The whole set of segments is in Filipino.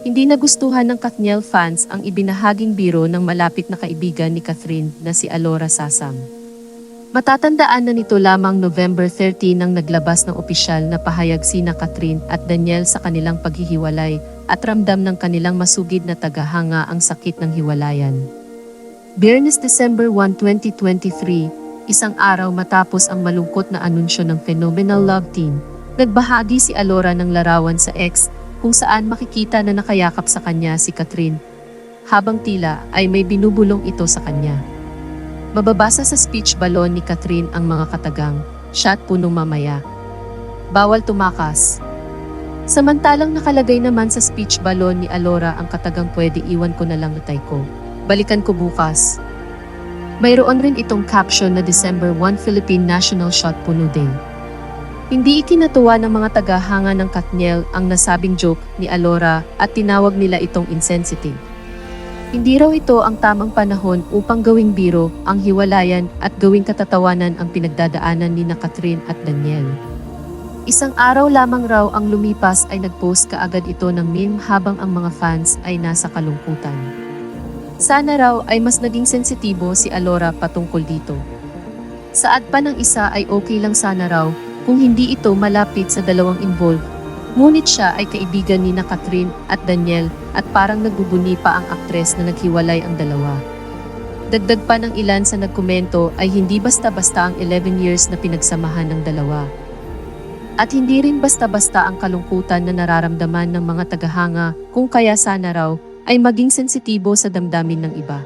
Hindi nagustuhan ng Kathniel fans ang ibinahaging biro ng malapit na kaibigan ni Catherine na si Alora Sasam. Matatandaan na nito lamang November 30 nang naglabas ng opisyal na pahayag sina Catherine at Daniel sa kanilang paghihiwalay at ramdam ng kanilang masugid na tagahanga ang sakit ng hiwalayan. Biyernes December 1, 2023, isang araw matapos ang malungkot na anunsyo ng Phenomenal Love Team, nagbahagi si Alora ng larawan sa X kung saan makikita na nakayakap sa kanya si Catherine, habang tila ay may binubulong ito sa kanya. Mababasa sa speech balon ni Catherine ang mga katagang, shot puno mamaya. Bawal tumakas. Samantalang nakalagay naman sa speech balon ni Alora ang katagang pwede iwan ko na lang natay ko. Balikan ko bukas. Mayroon rin itong caption na December 1 Philippine National Shot Puno Day. Hindi ikinatuwa ng mga tagahanga ng Katniel ang nasabing joke ni Alora at tinawag nila itong insensitive. Hindi raw ito ang tamang panahon upang gawing biro ang hiwalayan at gawing katatawanan ang pinagdadaanan ni na Catherine at Daniel. Isang araw lamang raw ang lumipas ay nagpost kaagad ito ng meme habang ang mga fans ay nasa kalungkutan. Sana raw ay mas naging sensitibo si Alora patungkol dito. Saad pa ng isa ay okay lang sana raw kung hindi ito malapit sa dalawang involved. Ngunit siya ay kaibigan ni Catherine at Daniel at parang nagbubuni pa ang aktres na naghiwalay ang dalawa. Dagdag pa ng ilan sa nagkomento ay hindi basta-basta ang 11 years na pinagsamahan ng dalawa. At hindi rin basta-basta ang kalungkutan na nararamdaman ng mga tagahanga kung kaya sana raw ay maging sensitibo sa damdamin ng iba.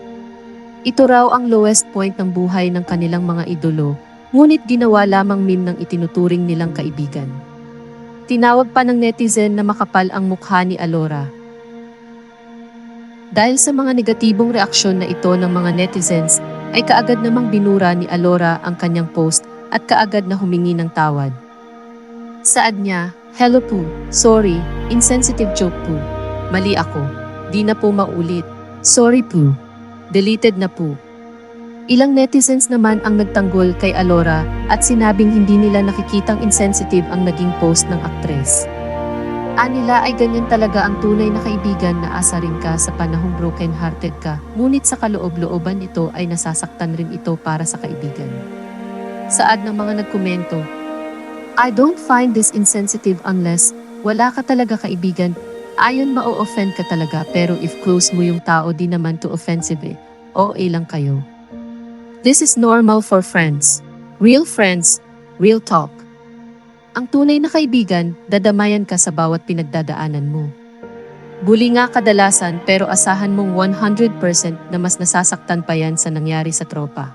Ito raw ang lowest point ng buhay ng kanilang mga idolo, ngunit ginawa lamang meme ng itinuturing nilang kaibigan. Tinawag pa ng netizen na makapal ang mukha ni Alora. Dahil sa mga negatibong reaksyon na ito ng mga netizens, ay kaagad namang binura ni Alora ang kanyang post at kaagad na humingi ng tawad. Saad niya, Hello po, sorry, insensitive joke po. Mali ako. Di na po maulit. Sorry po. Deleted na po. Ilang netizens naman ang nagtanggol kay Alora at sinabing hindi nila nakikitang insensitive ang naging post ng aktres. Anila ay ganyan talaga ang tunay na kaibigan na asarin ka sa panahong broken-hearted ka, ngunit sa kaloob-looban ito ay nasasaktan rin ito para sa kaibigan. Saad ng mga nagkomento, I don't find this insensitive unless wala ka talaga kaibigan. Ayon ma-offend ka talaga pero if close mo yung tao di naman to offensive eh. OA lang kayo. This is normal for friends. Real friends, real talk. Ang tunay na kaibigan, dadamayan ka sa bawat pinagdadaanan mo. Bully nga kadalasan pero asahan mong 100% na mas nasasaktan pa yan sa nangyari sa tropa.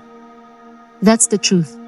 That's the truth.